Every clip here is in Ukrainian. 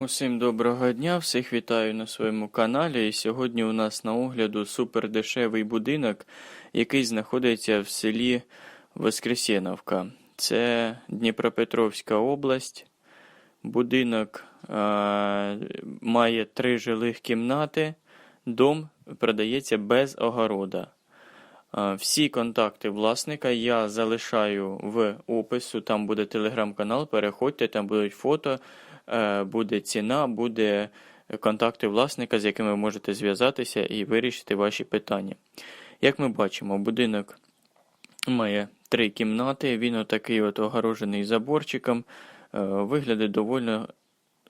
Усім доброго дня, всіх вітаю на своєму каналі. І сьогодні у нас на огляду супердешевий будинок, який знаходиться в селі Воскресеновка. Це Дніпропетровська область. Будинок е- має три жилих кімнати. Дом продається без огорода. Е, Всі контакти власника я залишаю в опису. Там буде телеграм-канал. Переходьте, там будуть фото, буде ціна, буде контакти власника, з якими ви можете зв'язатися і вирішити ваші питання. Як ми бачимо, будинок має три кімнати. Він отакий от огорожений заборчиком. Е, Виглядає доволі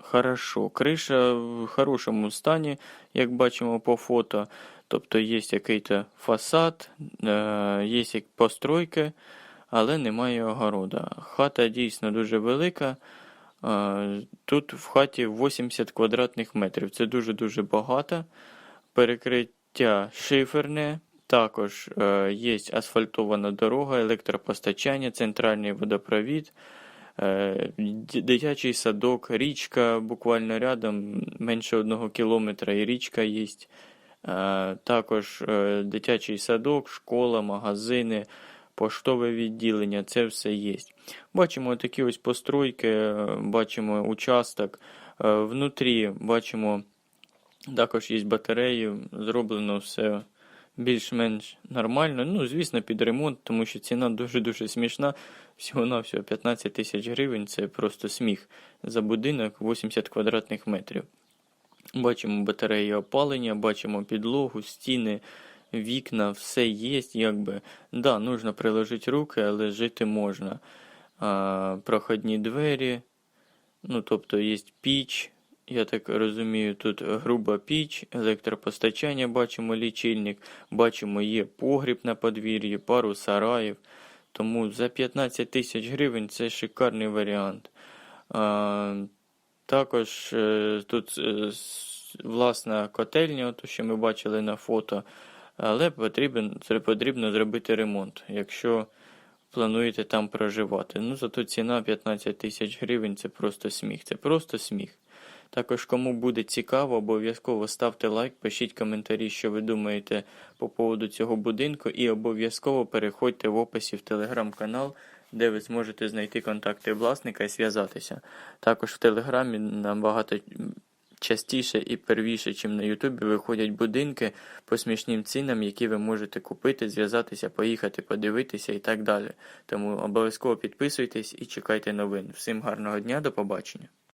хорошо. Криша в хорошому стані, як бачимо по фото. Тобто є якийсь фасад, е, є постройки, але немає огорода. Хата дійсно дуже велика. Тут в хаті 80 квадратних метрів. Це дуже-дуже багато. Перекриття шиферне. Також е, є асфальтована дорога, електропостачання, центральний водопровід, е, дитячий садок, річка буквально рядом, менше одного кілометра і річка є. Е, Також дитячий садок, школа, магазини, поштове відділення, це все є. Бачимо такі ось постройки, е, бачимо участок. Е, Внутрі бачимо також є батареї, зроблено все більш-менш нормально. Ну, звісно, під ремонт, тому що ціна дуже-дуже смішна. Всього-навсього 15 тисяч гривень це просто сміх за будинок 80 квадратних метрів. Бачимо батареї опалення, бачимо підлогу, стіни, вікна, все є, якби. Да, нужно приложити руки, але жити можна. А, проходні двері, ну, тобто є піч, я так розумію, тут груба піч, електропостачання, бачимо лічильник, бачимо є погріб на подвір'ї, пару сараїв. Тому за 15 тисяч гривень це шикарний варіант. А, також е, тут е, власна котельня, то що ми бачили на фото, але потрібен, потрібно зробити ремонт, якщо плануєте там проживати. Ну, зато ціна 15 тисяч гривень це просто сміх. Це просто сміх. Також, кому буде цікаво, обов'язково ставте лайк, пишіть коментарі, що ви думаєте по поводу цього будинку, і обов'язково переходьте в описі в телеграм-канал, де ви зможете знайти контакти власника і зв'язатися. Також в телеграмі набагато частіше і первіше, ніж на Ютубі, виходять будинки по смішним цінам, які ви можете купити, зв'язатися, поїхати, подивитися і так далі. Тому обов'язково підписуйтесь і чекайте новин. Всім гарного дня, до побачення.